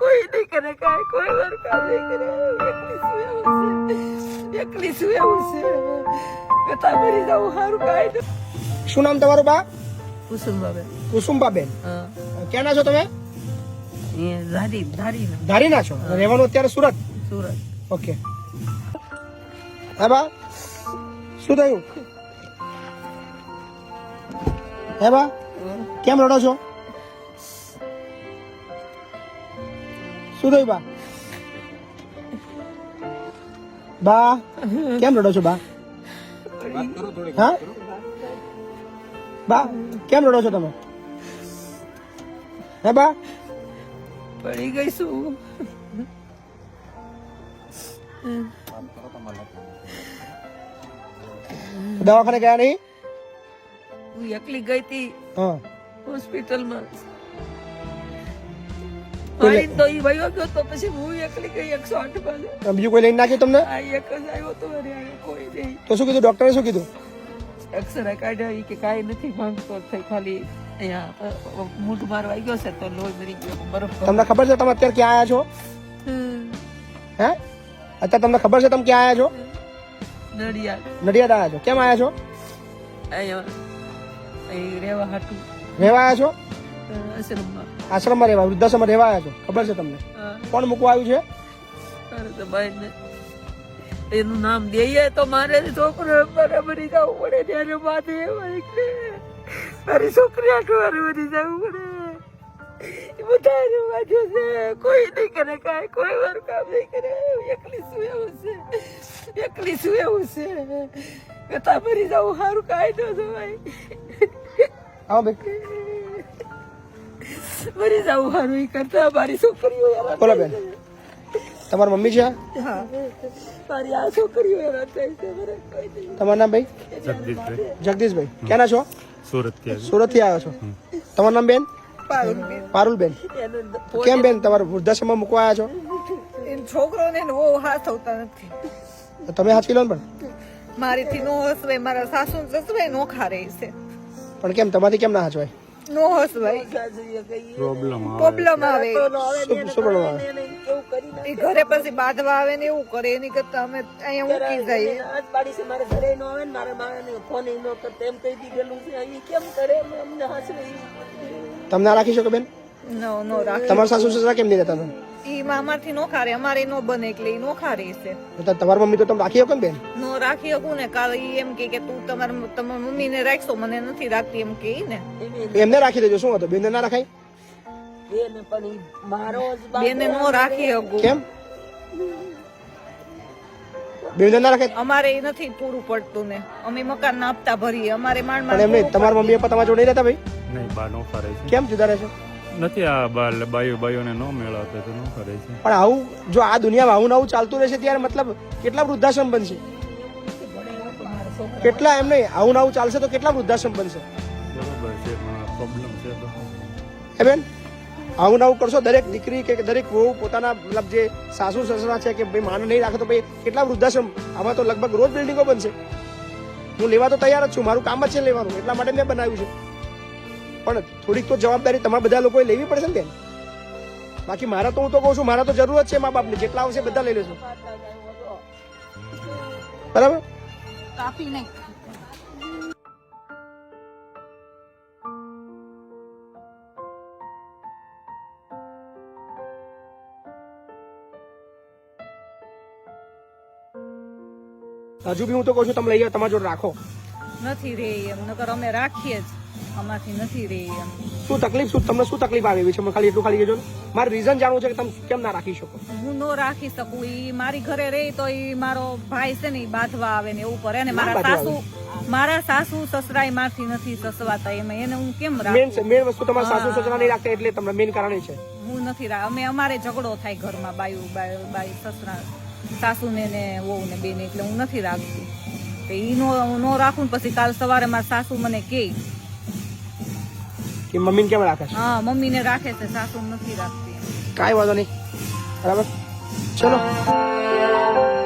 કોઈ નહીં કરે કાંઈ કોઈ વાર કામ નહીં કરે એકલી શું એવું છે એકલી શું એવું છે કથા મરી જાઉં સારું કાંઈ નહીં શું નામ તમારું બા? કુસુમ બાબે કુસુમબાબેન હા ક્યાંના છો તમે? એ ધારી ધારી ના ધારીના છો? રહેવાનું અત્યારે સુરત? સુરત। ઓકે. હા બા. શું થયું? હે બા. કેમ રડો છો? શું થયું બા? બા કેમ રડો છો બા? હા? બા કેમ રડો છો તમે? હે બા? પડી ગઈ શું દવાખાને ગયા નહીં? હું એકલી ગઈ હતી. હોસ્પિટલમાં. મારી તો ઈ વયો ગયો તો પછી હું એકલી ગઈ એકસો આઠ પાસે બીજું કોઈ લઈને નાખ્યું તમને? આ એક જ આવ્યો તો કોઈ નહીં. તો શું કીધું? ડોક્ટરે શું કીધું? એક્સરે કાઢ્યા ઈ કે કાંઈ નથી માંગતો થઈ ખાલી અહીંયા મૂઠ મારવા ગયો છે તો લોહી મરી ગયો બરફ તમને ખબર છે તમે અત્યારે ક્યાં આવ્યા છો? હે? અત્યારે તમને ખબર છે તમે ક્યાં આવ્યા છો? નડિયાદ. નડિયાદ આવ્યા છો. કેમ આવ્યા છો? અહીંયા અહીં રેવા હાટું. રહેવા આવ્યા છો? આશ્રમમાં. આશ્રમમાં રહેવા વૃદ્ધાશ્રમમાં રહેવા આવ્યા છો? ખબર છે તમને? કોણ મૂકવા આવ્યું છે? એનું નામ દઈએ તો મારે છોકરો બરાબરી જવું પડે ત્યારે માથે મારી છોકરી આટલું મરી જવું પડે. એ બધા એનું વાંચ્યું છે કોઈ નહીં કરે કાંઈ કોઈ વાર કામ નહીં કરે. એકલી શું એવું છે? એકલી શું એવું છે? કથા ભરી જવું સારું કાંઈ ન જવાય. આવો ભાઈ મરી જવું સારું એ કરતા મારી છોકરીઓ બોલો બેન. તમારી મમ્મી છે? હા. મારી આ છોકરીઓ તમારું નામ ભાઈ? જગદીશભાઈ જગદીશભાઈ. ક્યાંના છો? સુરતથી સુરતથી આવ્યા છો. તમારું નામ બેન? પારુલ બેન કેમ બેન તમારે વૃદ્ધાશ્રમમાં મૂકવા આવ્યા છો? છોકરોને બહુ હાથ થતા નથી. તમે હાચવી લો પણ. મારીથી નો હસવાય મારા સાસુ સસવાય નો રહે છે. પણ કેમ તમારી કેમ ના હાચવાય નો પ્રોબ્લેમ આવે. પ્રોબ્લેમ આવે. એ ઘરે પછી બાંધવા આવે ને એવું કરે એની કરતા અમે અહીંયા મૂકી જઈએ. આજ પાડી છે મારે ઘરે નો આવે ને મારા મારા ફોન નો કરતો એમ કહી દીધેલું છે અહીં કેમ કરે? અમને હાસવે. તમને રાખી શકો બેન? નો નો રાખ. તમારા સાસુ સસરા કેમ નહીં રહેતા તમે? ઈ અમારથી નો ખારે અમારે નો બને એટલે ઈ નો રહે છે. એટલે તમારી મમ્મી તો તમે રાખી શકો ને બેન? નો રાખી શકું ને કાલ ઈ એમ કે કે તું તમારા મમ્મી મમ્મીને રાખશો મને નથી રાખતી એમ કે ને. એમને રાખી દેજો શું હતો બેન ના રાખાય? બેન પણ ઈ મારો જ બેન નો રાખી. શકું. કેમ? બેન ના રાખે અમારે ઈ નથી પૂરું પડતું ને. અમે મકાન ના હપ્તા ભરીએ અમારે માંડ માંડ એમ નહીં મમ્મી પપ્પા તમારા જોડે રહેતા ભાઈ? નહીં બા નો ફરે છે. કેમ જુદા રહે છે? નથી આ બાયો બાયોને નો મેળવતા તો નો કરે છે. પણ આવું જો આ દુનિયામાં આવું નવું ચાલતું રહેશે ત્યારે મતલબ કેટલા વૃદ્ધાશ્રમ બનશે? કેટલા એમ નહીં આવું નવું ચાલશે તો કેટલા વૃદ્ધાશ્રમ બનશે? બરોબર છે પ્રોબ્લેમ છે તો. હે બેન? આવું નવું કરશો દરેક દીકરી કે દરેક વહુ પોતાના મતલબ જે સાસુ સસરા છે કે ભાઈ માને નહીં રાખે તો ભાઈ કેટલા વૃદ્ધાશ્રમ આમાં તો લગભગ રોજ બિલ્ડિંગો બનશે. હું લેવા તો તૈયાર જ છું મારું કામ જ છે લેવાનું એટલા માટે મેં બનાવ્યું છે. પણ થોડીક તો જવાબદારી તમારા બધા લોકોએ લેવી પડશે ને બેન? બાકી મારા તો હું તો કહું છું મારા તો જરૂર જ છે મા બાપની. જેટલા આવશે બધા લઈ લેશું બરાબર? કાપી નહીં. હજુ બી હું તો કહું છું તમે લઈ જાઓ તમારા જોડે રાખો. નથી રે એમ નકર અમે રાખીએ જ. અમારથી નથી રે એમ. શું તકલીફ શું તમને શું તકલીફ આવી છે? મને ખાલી એટલું ખાલી કહેજો ને. મારે રીઝન જાણવું છે કે તમે કેમ ના રાખી શકો. હું નો રાખી શકું ઈ મારી ઘરે રહી તો ઈ મારો ભાઈ છે ને ઈ બાંધવા આવે ને એવું કરે ને. મારા સાસુ મારા સાસુ સસરાય મારથી નથી સસવાતા એમ. એને હું કેમ રાખું? મેન મેન વસ્તુ તમારા સાસુ સસરા નહીં રાખતા એટલે તમને મેન કારણ એ છે. હું નથી રા અમે અમારે ઝઘડો થાય ઘરમાં બાયું બાયું બાઈ સસરા સાસુને ને વહુ ને બેન એટલે હું નથી રાખતી. તો ઈ નો નો રાખું ને પછી કાલ સવારે મારા સાસુ મને કે કે મમ્મીને કેમ રાખે છે? હા મમ્મીને રાખે છે સાસુ નથી રાખતી. કાંઈ વાંધો નહીં. બરાબર? ચલો.